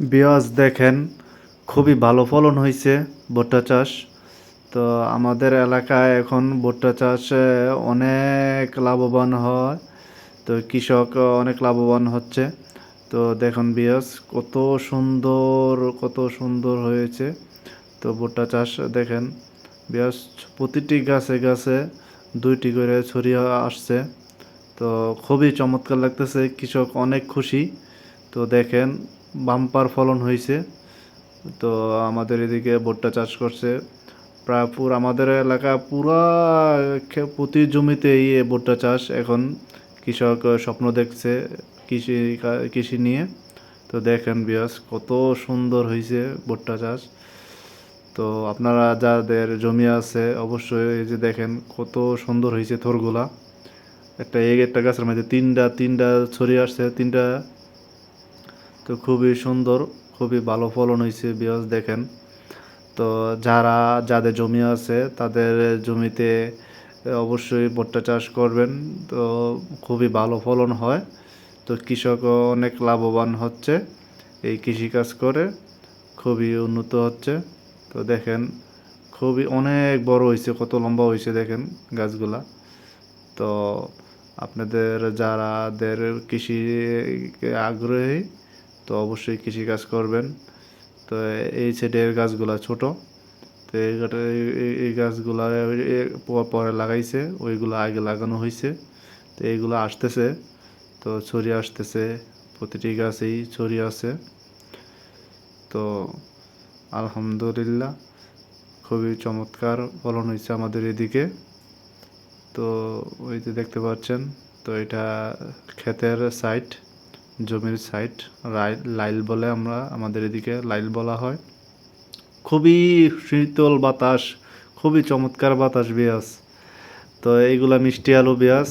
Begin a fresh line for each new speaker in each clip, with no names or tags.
বিয়াজ দেখেন, খুবই ভালো ফলন হয়েছে ভুট্টা চাষ। তো আমাদের এলাকায় এখন ভুট্টা চাষে অনেক লাভবান হয়। তো কৃষক অনেক লাভবান হচ্ছে। তো দেখুন বিয়াজ, কত সুন্দর কত সুন্দর হয়েছে। তো ভুট্টা চাষ দেখেন, বিয়াজ প্রতিটি গাছে গাছে দুইটি করে ছড়িয়ে আসছে। তো খুবই চমৎকার লাগতেছে, কৃষক অনেক খুশি। তো দেখেন বাম্পার ফলন হয়েছে। তো আমাদের এদিকে ভুট্টা চাষ করছে। প্রায় পুরো আমাদের এলাকা পুরা প্রতি জমিতেই ভুট্টা চাষ। এখন কৃষক স্বপ্ন দেখছে কৃষি কৃষি নিয়ে। তো দেখেন বিয়াস কত সুন্দর হয়েছে ভুট্টা চাষ। তো আপনারা যাদের জমি আছে, অবশ্যই এই যে দেখেন কত সুন্দর হয়েছে থরগুলা। একটা এক একটা গাছের মধ্যে তিনটা তিনটা ছড়িয়ে আসছে, তিনটা তো খুবই সুন্দর, খুবই ভালো ফলন হয়েছে বিয়াস দেখেন। তো যারা, যাদের জমি আছে, তাদের জমিতে অবশ্যই ভুট্টা চাষ করবেন। তো খুবই ভালো ফলন হয়। তো কৃষক অনেক লাভবান হচ্ছে এই কৃষিকাজ করে, খুবই উন্নত হচ্ছে। তো দেখেন, খুবই অনেক বড় হয়েছে, কত লম্বা হয়েছে দেখেন গাছগুলা। তো আপনাদের, যারাদের কৃষি আগ্রহী তো অবশ্যই কৃষিকাজ করবেন। তো এই সাইডের গাছগুলা ছোট, তো এই এই- গাছগুলা পরে লাগাইছে, ওইগুলো আগে লাগানো হয়েছে তো এইগুলো আসতেছে, তো ছড়িয়ে আসতেছে, প্রতিটি গাছেই ছড়িয়ে আছে। তো আলহামদুলিল্লাহ, খুবই চমৎকার ফলন হয়েছে আমাদের এদিকে। তো ওই যে দেখতে পাচ্ছেন, তো এটা ক্ষেতের সাইট জমির সাইট লাইল বলে আমরা আমাদের এদিকে লাইল বলা হয়। খুবই শীতল বাতাস, খুবই চমৎকার বাতাস বিয়াস। তো এইগুলা মিষ্টি আলু বিয়াস।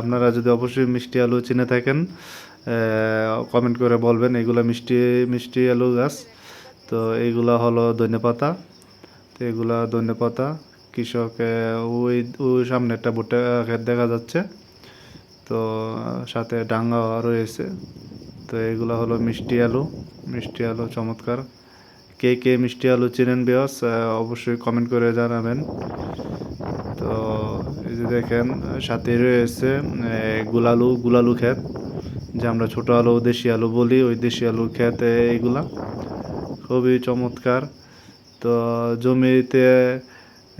আপনারা যদি অবশ্যই মিষ্টি আলু চিনে থাকেন কমেন্ট করে বলবেন এগুলা মিষ্টি মিষ্টি আলু গাছ। তো এইগুলা হলো ধনে পাতা। তো এগুলা ধনে পাতা, কৃষক ওই ওই সামনে একটা ক্ষেত দেখা যাচ্ছে। তো, সাথে ডাঙ্গা রয়েছে তো এগুলো হলো মিষ্টি আলু। মিষ্টি আলু চমৎকার। কে কে মিষ্টি আলু চেনেন বিয়স অবশ্যই কমেন্ট করে জানাবেন। তো, এই যে দেখেন, সাথে রয়েছে গুলালু গুলালু ক্ষেত। যে আমরা ছোট আলু দেশি আলু বলি, ওই দেশি আলু ক্ষেত এইগুলা খুবই চমৎকার। তো, জমিতে,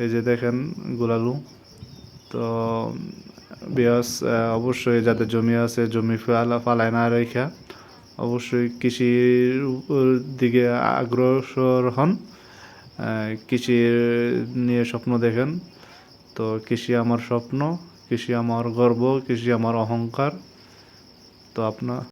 এই যে দেখেন, গুলালু। তো বিয়াস অবশ্যই যাদের জমি আছে, জমি ফালা ফালায় না রেখা অবশ্যই কৃষির দিকে আগ্রসর হন। কৃষি নিয়ে স্বপ্ন দেখেন। তো কৃষি আমার স্বপ্ন, কৃষি আমার গর্ব, কৃষি আমার অহংকার। তো আপনার